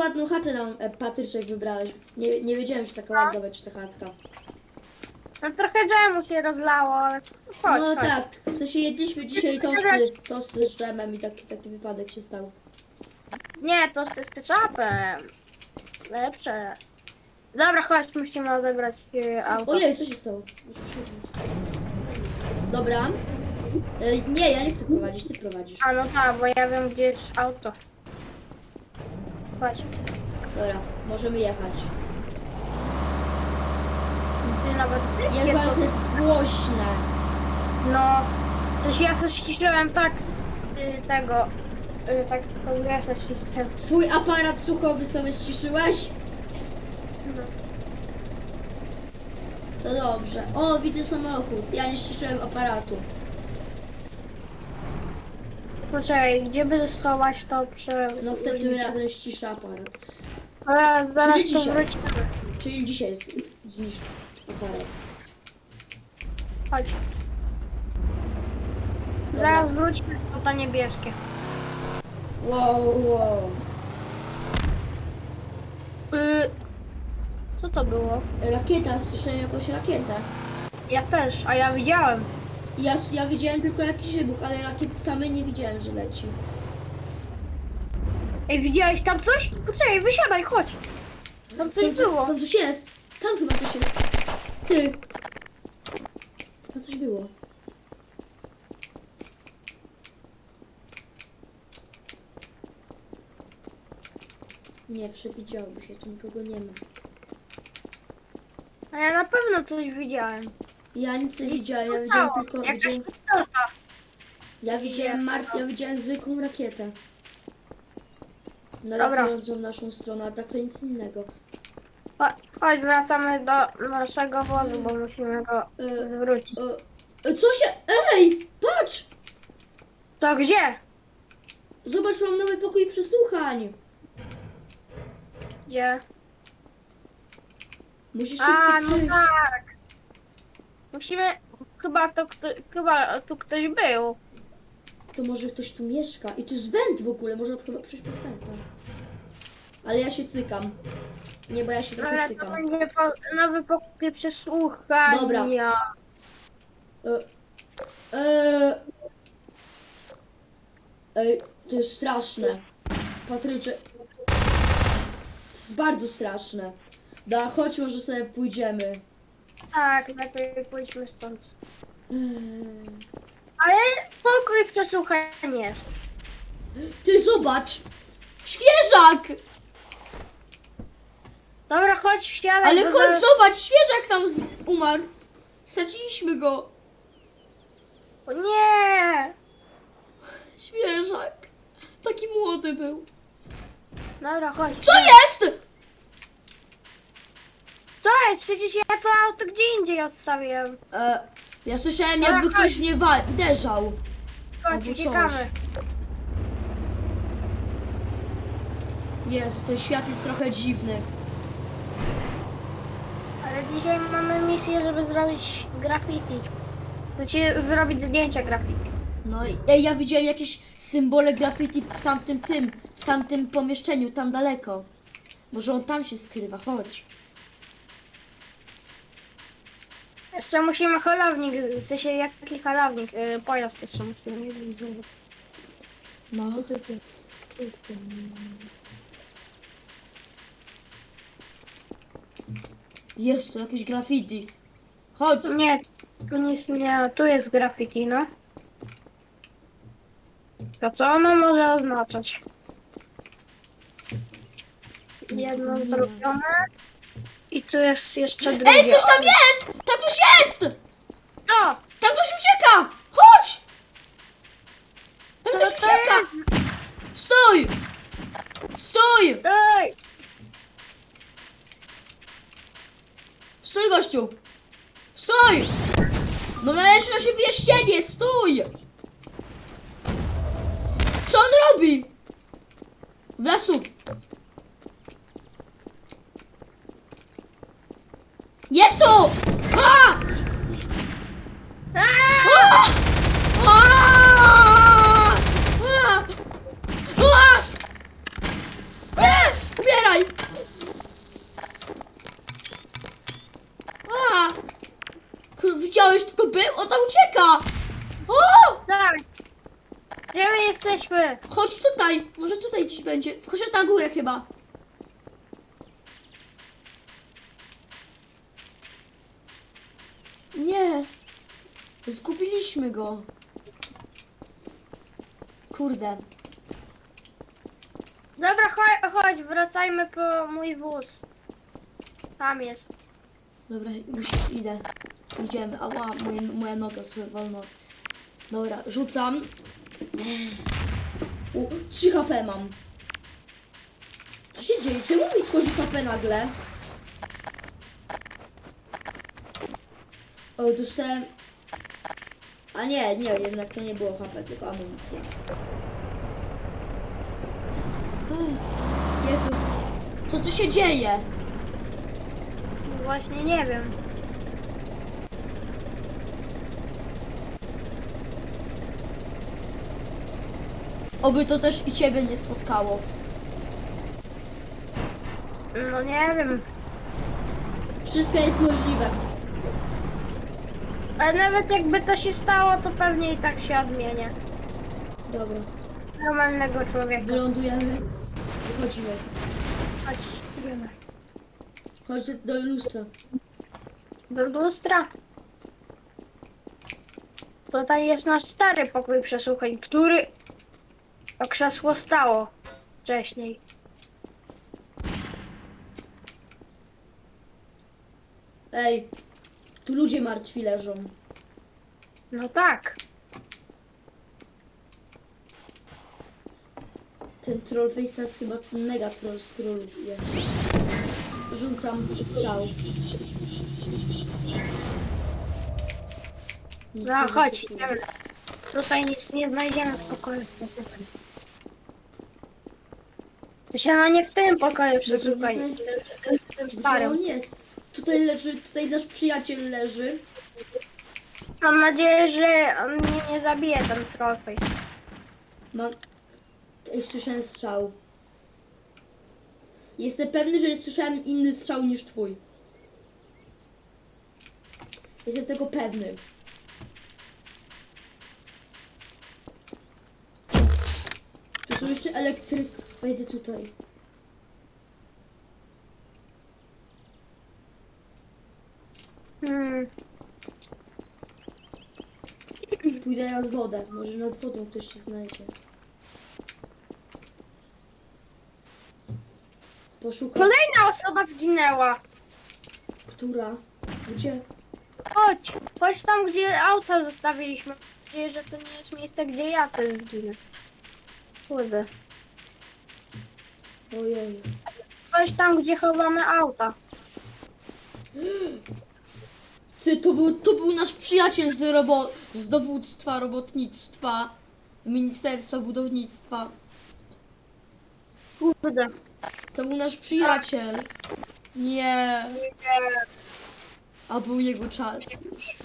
ładną chatę nam e, Patryczek wybrałeś. Nie, nie wiedziałem, że taka ładna będzie ta chatka. No trochę dżemu się rozlało, ale chodź, no chodź. tak, w sensie jedliśmy dzisiaj tosty, tosty z dżemem i taki, taki wypadek się stał. Nie, to z ketchupem. Lepsze. Dobra, chodź, musimy odebrać e, auto. Ojej, co się stało? Dobra. E, nie, ja nie chcę prowadzić, ty prowadzisz. A no tak, bo ja wiem gdzie jest auto. Chodź. Dobra, możemy jechać. Ty nawet Jest, nie ale to jest głośne. No, coś ja coś ściszyłem tak y, tego. Y, tak kongresa ściszyłem. Swój aparat słuchowy sobie ściszyłeś? No. To dobrze. O, widzę samochód. Ja nie ściszyłem aparatu. Poczekaj, gdzie by schować to przy... Następnym razem ściszę aparat. Ale zaraz Czyli to dzisiaj. Czyli dzisiaj z- zniszczę aparat. Chodź. Dobra. Zaraz wrócimy do to niebieskie. Wow, wow. Y, co to było? Rakieta, słyszałem jakąś rakietę. Ja też, a ja widziałem. Ja, ja widziałem tylko jakiś wybuch, ale rakiety same nie widziałem, że leci. Ej, widziałeś tam coś? Poczekaj, wysiadaj, chodź. Tam coś Tam, było. Tam coś jest. Tam chyba coś jest. Ty. Tam coś było. Nie, przewidziało mi się, tu nikogo nie ma. A ja na pewno coś widziałem. Ja nic nie widziałem, ja widziałem tylko... Jakaś Widziałem, pistolka. ja widziałem Mart, ja widziałem zwykłą rakietę. Dobra. Nadającą w naszą stronę, a tak to nic innego. Cho- Chodź, wracamy do naszego wozu, bo musimy go E, zwrócić. e, e, co się... Ej! Patrz! To gdzie? Zobacz, mam nowy pokój przesłuchań. Gdzie? Musisz A, szybko no przyjść. tak. Musimy... Chyba to kto, chyba tu ktoś był. To może ktoś tu mieszka. I tu jest węd w ogóle, można chyba przejść przez węd tam. Ale ja się cykam. Nie, bo ja się trochę Ale to cykam. będzie po, nowy pokój przesłuchania. Dobra. E, e, ej, to jest straszne. Patrycze. To jest bardzo straszne. Da, chodź, może sobie pójdziemy. Tak, lepiej pójdźmy stąd. Eee, Ale pokój przesłuchań jest. Ty zobacz! Świeżak! Dobra, chodź, wsiadaj. Ale chodź, zobacz, świeżak tam z- umarł. Straciliśmy go. O nie! Świeżak. Taki młody był. Dobra, chodź. Co jest? Co jest? Przecież ja to auto gdzie indziej odstawiłem. E, ja słyszałem, Dobra, jakby chodź. ktoś mnie wa- uderzał. Chodź, Albo uciekamy. Jezu, ten świat jest trochę dziwny. Ale dzisiaj mamy misję, żeby zrobić graffiti. Znaczy zrobić zdjęcia graffiti. No i ej, ja widziałem jakieś symbole graffiti w tamtym tym, w tamtym pomieszczeniu, tam daleko. Może on tam się skrywa, chodź. Jeszcze musimy holownik, w sensie jaki holownik, yy, pojazd jeszcze musimy zbudować. No. Jest tu jakieś graffiti. Chodź. Nie, tu nic nie, tu jest graffiti, no. To co ono może oznaczać? Jedno zrobione. I tu jest jeszcze drugie. Ej, ktoś tam jest! Ktoś jest! Co? Tam ktoś ucieka! Chodź! Tam ktoś to ucieka! jest? Stój! Stój! Ej! Stój, gościu! Stój! No należy na się wyjaśnienie, stój! Co on robi? W lasu. Jest tu! A! A! A! A! A! A! Otwieraj! A! Kur- Widziałeś, kto to był? On tam ucieka! O! Tak. Gdzie my jesteśmy? Chodź tutaj, może tutaj gdzieś będzie. Chodź na górę chyba. Nie. Zgubiliśmy go. Kurde. Dobra, chodź, chodź, wracajmy po mój wóz. Tam jest. Dobra, już idę. Idziemy. Ała, moje, moja noga sobie wolno. Dobra, rzucam. U, 3 HP mam. Co się dzieje? Czemu mi schodzi HP nagle? O, dostałem... A nie, nie, jednak to nie było HP, tylko amunicja. Jezu, co tu się dzieje? Właśnie nie wiem. Oby to też i ciebie nie spotkało. No nie wiem. Wszystko jest możliwe. Ale nawet jakby to się stało, to pewnie i tak się odmienię. Dobra, Normalnego człowieka. wylądujemy. Wychodzimy. Chodź, idziemy. Chodź do lustra. Do lustra. Tutaj jest nasz stary pokój przesłuchań, który o krzesło stało wcześniej. Ej, tu ludzie martwi leżą. No tak. Ten trollface nas chyba mega troll stroluje. Rzucam strzał. Nic No nie chodź, idziemy. Tutaj nic nie znajdziemy w pokoju. To się no nie w tym pokoju przesłuchań, w tym Gdzie starym. on jest? Tutaj leży, tutaj nasz przyjaciel leży. Mam nadzieję, że on mnie nie zabije ten trollface. Mam... Ej, słyszałem strzał. Jestem pewny, że słyszałem inny strzał niż twój. Jestem tego pewny. Tu są jeszcze elektryk. Wejdę tutaj. Hmm. Pójdę nad wodę. Może nad wodą ktoś się znajdzie. Poszukam. Kolejna osoba zginęła. Która? Gdzie? Chodź, chodź tam, gdzie auto zostawiliśmy. Mam nadzieję, że to nie jest miejsce, gdzie ja też zginę. Kurde. Ojej. Chodź tam, gdzie chowamy auta. Ty, to był, to był nasz przyjaciel z, robo, z dowództwa robotnictwa, Ministerstwa Budownictwa. Kurde. To był nasz przyjaciel. Nie. A był jego czas już.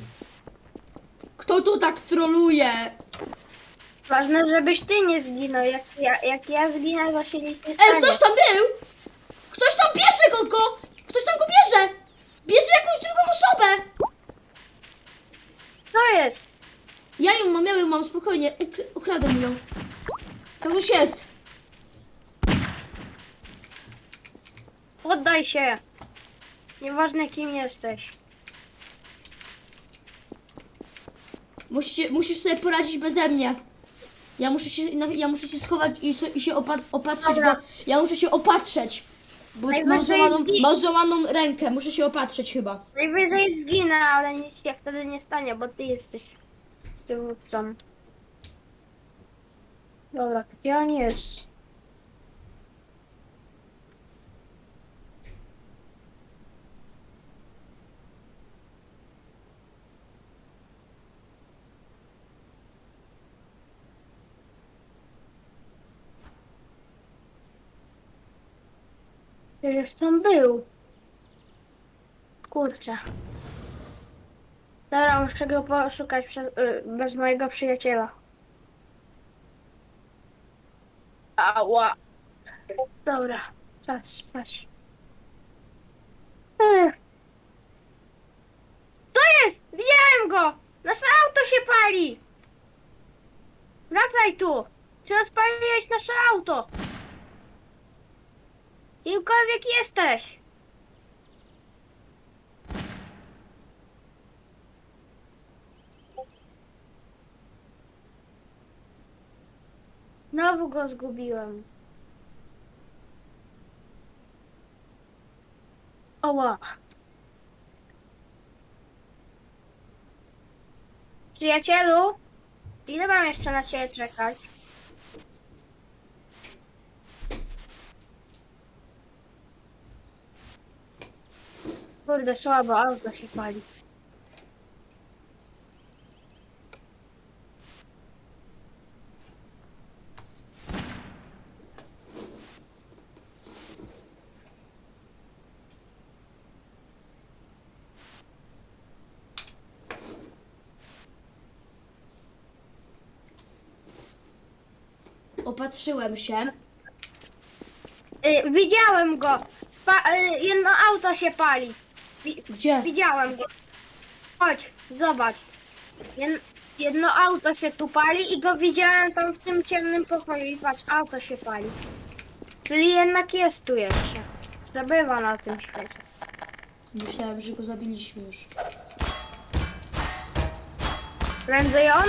Kto tu tak troluje? Ważne, żebyś ty nie zginął. Jak ja, jak ja zginę, to się nic nie Ej, stanie. ktoś tam był! Ktoś tam bierze go, go! Ktoś tam go bierze! Bierze jakąś drugą osobę! Co jest? Ja ją mam, ja ją mam, spokojnie. Uk ukradłem ją. Kogoś jest. Oddaj się. Nieważne kim jesteś. Musicie, musisz sobie poradzić beze mnie. Ja muszę się, ja muszę się schować i, so, i się opa opatrzyć, Dobra. bo ja muszę się opatrzeć. Bo mam Najwyżej złamaną, zgi- mam złamaną rękę, muszę się opatrzeć chyba. Najwyżej zginę, ale nic się wtedy nie stanie, bo ty jesteś dowódcą. Dobra, gdzie on jest? Przecież tam był. Kurczę. Dobra, muszę go poszukać przez, y, bez mojego przyjaciela. Ała. Dobra. Czas wstać. Co jest? Widziałem go! Nasze auto się pali! Wracaj tu! Czy spaliłeś nasze auto? Kimkolwiek jesteś! Znowu go zgubiłem. Oła. Przyjacielu, ile mam jeszcze na ciebie czekać? Kurde, słabo, auto się pali. Opatrzyłem się. Y, widziałem go. Pa, y, jedno auto się pali. Wi, Gdzie? widziałem go. Chodź, zobacz. Jed, jedno auto się tu pali i go widziałem tam w tym ciemnym pokoju. I patrz, auto się pali. Czyli jednak jest tu jeszcze. Przebywa na tym świecie. Myślałem, że go zabiliśmy już. Prędzej on,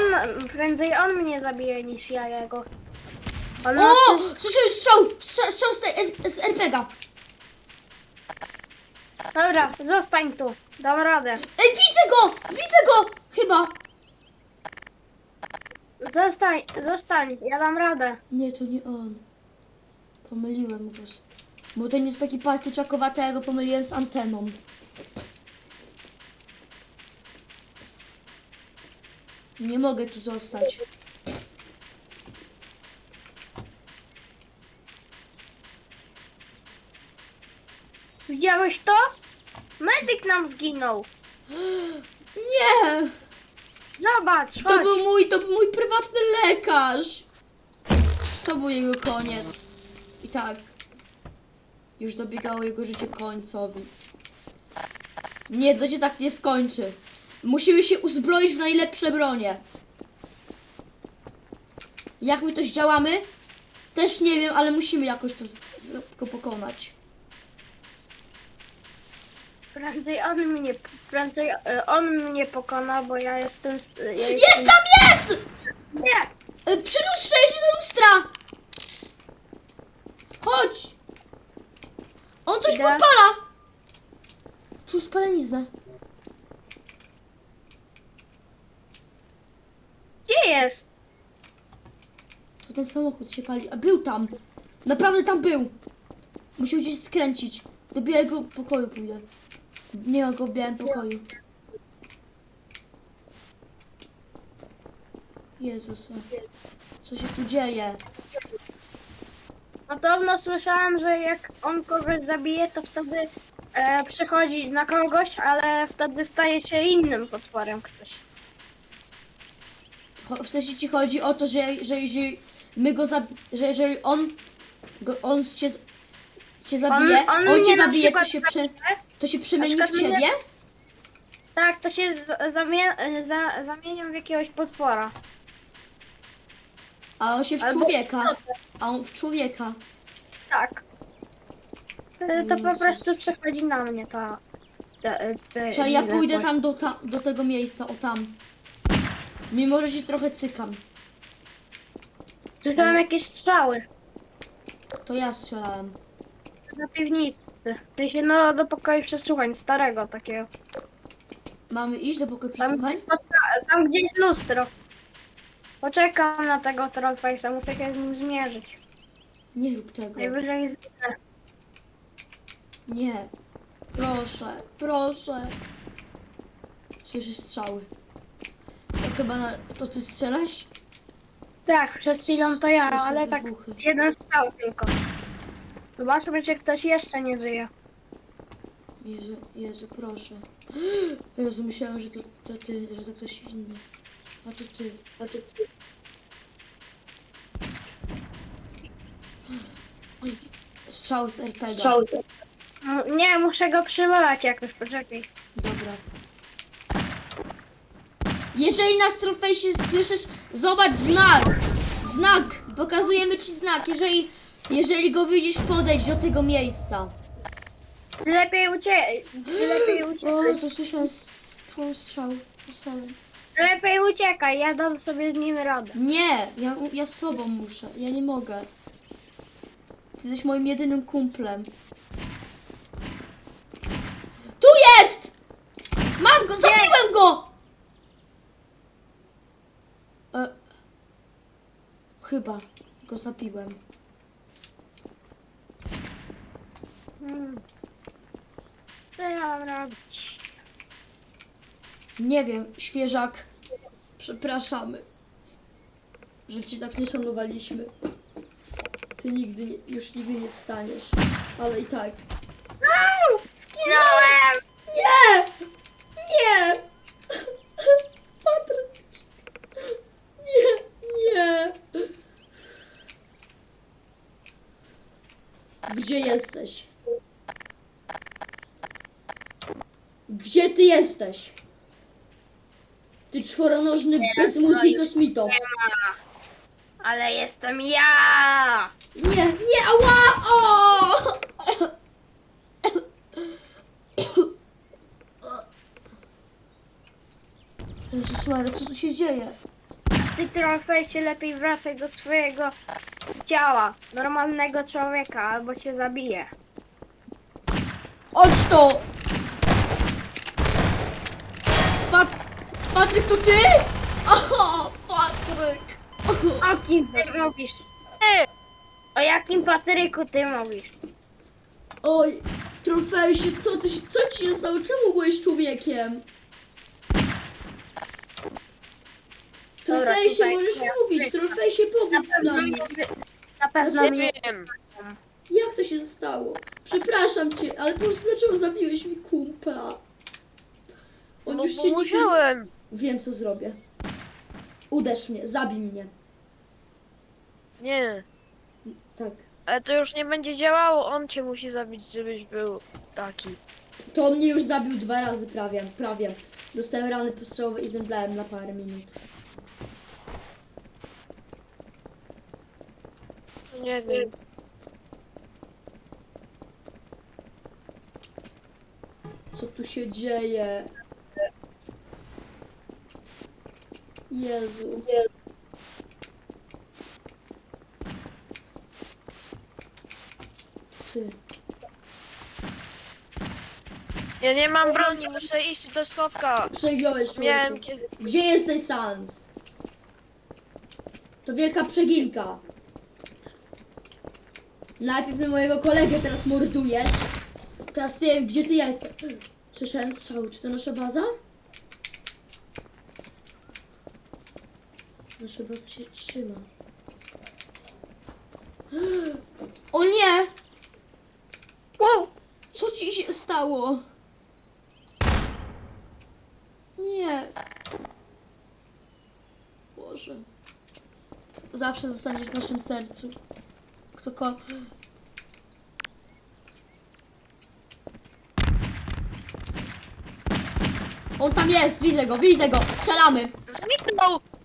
prędzej on mnie zabije niż ja jego. On O! ma przecież- Słyszałem strzał! Strzał, strzał z, te- z, z RPGa. Dobra, zostań tu. Dam radę. Ej, widzę go! Widzę go! Chyba. Zostań, zostań. Ja dam radę. Nie, to nie on. Pomyliłem go. z- Bo ten jest taki patyczakowaty, ja go pomyliłem z anteną. Nie mogę tu zostać. Widziałeś to? Medyk nam zginął. Nie! Zobacz, To chodź. był mój, to był mój prywatny lekarz. To był jego koniec. I tak. Już dobiegało jego życie końcowi. Nie, to się tak nie skończy. Musimy się uzbroić w najlepsze bronie. Jak my to zdziałamy? Też nie wiem, ale musimy jakoś to go pokonać. Prędzej on mnie, prędzej e, on mnie pokona, bo ja jestem... s- Ja Jest jestem... tam jest! Nie! E, Przy lustrze, do lustra! Chodź! On coś Idę. podpala! Czuł spaleniznę. Gdzie jest? To ten samochód się pali. A był tam! Naprawdę tam był! Musiał gdzieś skręcić. Do białego pokoju pójdę. Nie go w białym pokoju. Jezus. Co się tu dzieje? Podobno słyszałem, że jak on kogoś zabije, to wtedy e, przechodzi na kogoś, ale wtedy staje się innym potworem ktoś. Cho- W sensie ci chodzi o to, że, że jeżeli my go zab... że jeżeli on go, on się, się zabije, on, on cię na zabije, to przykład się, prze, to się przemieni w przykład mnie- ciebie? Tak, to się z- zamie, e, za, zamieniam w jakiegoś potwora. A on się w Albo- człowieka. A on w człowieka. Tak. Wtedy to po Jezus. prostu przechodzi na mnie ta... te, te, Czy ja pójdę tam do, ta, do tego miejsca, o tam. Mimo, że się trochę cykam. Słyszałem jakieś strzały To ja strzelałem. Na piwnicy. W sensie, no, do pokoju przesłuchań, starego takiego. Mamy iść do pokoju Tam, przesłuchań? tam gdzie jest lustro. Poczekam na tego Trollface'a, muszę się z nim zmierzyć. Nie rób tego. Najwyżej zginę. Nie. Proszę, proszę. Słyszysz strzały. To chyba na... To ty strzelasz? Tak, przed chwilą to ja, ale tak wybuchy. jeden strzał tylko. Zobaczmy, czy ktoś jeszcze nie żyje. Jezu, Jezu, proszę. Jezu, myślałem, że to, to ty, że to ktoś inny. A to ty, a to ty. Oj, Strzał z RPG. No, Nie, muszę go przywołać jakoś, poczekaj. Dobra. Jeżeli na Strofejsie słyszysz, zobacz znak! Znak! Pokazujemy ci znak. Jeżeli, jeżeli go widzisz, podejdź do tego miejsca. Lepiej ucie... Lepiej O, uciekaj. zasłyszałem czułem strzał. Słyszałem. Lepiej uciekaj, ja dam sobie z nim radę. Nie, ja, ja z tobą muszę. Ja nie mogę. Ty jesteś moim jedynym kumplem. Tu jest! Mam go! Zabiłem go! E, chyba go zabiłem. Co ja mam robić? Nie wiem, świeżak. Przepraszamy, że cię tak nie szanowaliśmy. Ty nigdy, nie, już nigdy nie wstaniesz. Ale i tak. Au! Skinąłem! Nie! Nie! Patryk! Nie, nie! Gdzie jesteś? Gdzie ty jesteś? Ty czworonożny bezmózgi kosmito! Nie ma. Ale jestem ja! Nie, nie, ała! O! Jezus Maria, co tu się dzieje? Ty trofejcie lepiej wracaj do swojego ciała. Normalnego człowieka, albo cię zabije. Chodź to! Pat... Patryk, to ty? O, Patryk! O kim ty mówisz? O jakim Patryku ty mówisz? Oj, trofejsie, co, ty, się- co ci się stało? Czemu byłeś człowiekiem? Dobra, Trofejsie, tutaj możesz ja- mówić, trofejsie, Na powiedz mnie. na pewno Nie nie. wiem. Jak to się stało? Przepraszam cię, ale po prostu dlaczego zabiłeś mi kumpla? On No już bo się nigdy... musiałem. Wiem, co zrobię. Uderz mnie, zabij mnie. Nie. Tak. Ale to już nie będzie działało. On cię musi zabić, żebyś był taki. To on mnie już zabił dwa razy prawie, prawie. Dostałem rany postrzałowe i zemdlałem na parę minut. Nie wiem. Co tu się dzieje? Jezu. Ty. Ja nie mam broni, muszę iść do schowka. Przegiąłeś Miałem człowieku. kiedy... Gdzie jesteś, Sans? To wielka przeginka. Najpierw mojego kolegę teraz mordujesz. Teraz ty, gdzie ty jesteś? Słyszałem strzał. Czy to nasza baza? Nasza baza się trzyma. O nie! Wow. Co ci się stało? Nie. Boże. Zawsze zostaniesz w naszym sercu. Kto ko... On tam jest, widzę go, widzę go, strzelamy. Zniknął!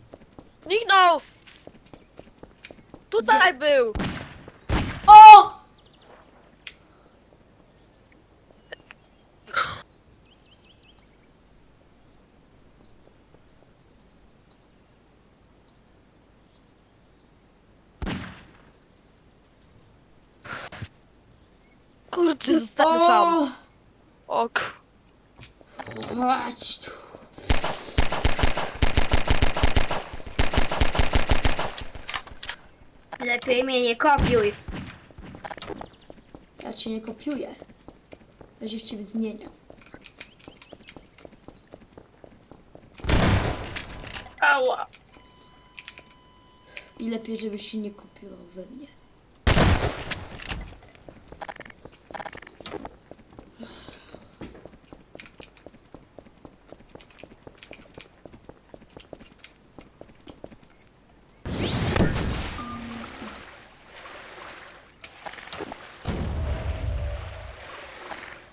Zniknął! Tutaj był! O! Kurczę, zostanę sam. Ok. Chodź tu. Lepiej mnie nie kopiuj. Ja cię nie kopiuję. Ja się w ciebie zmieniam. Ała. I lepiej, żebyś się nie kopiował we mnie.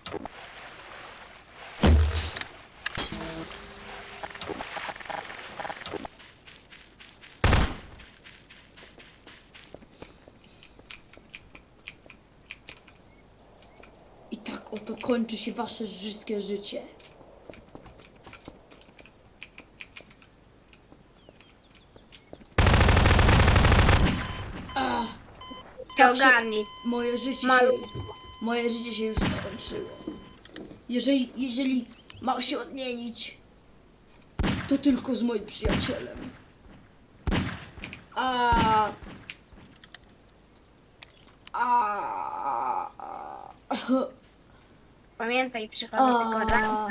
I tak oto kończy się wasze wszystkie życie. Ach, tak się, Ciągani. moje życie się. Moje życie się już skończyło. Jeżeli, jeżeli ma się odmienić, to tylko z moim przyjacielem. A... A... Pamiętaj, przychodzę tylko A...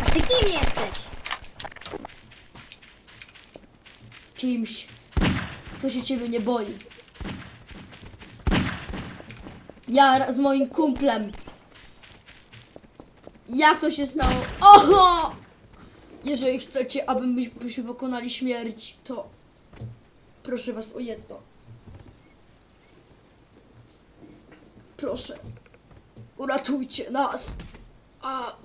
A ty kim jesteś? Kimś, kto się ciebie nie boi. Ja z moim kumplem. Jak to się stało? Oho! Jeżeli chcecie, abyśmy wykonali śmierć, to proszę was o jedno. Proszę, uratujcie nas. A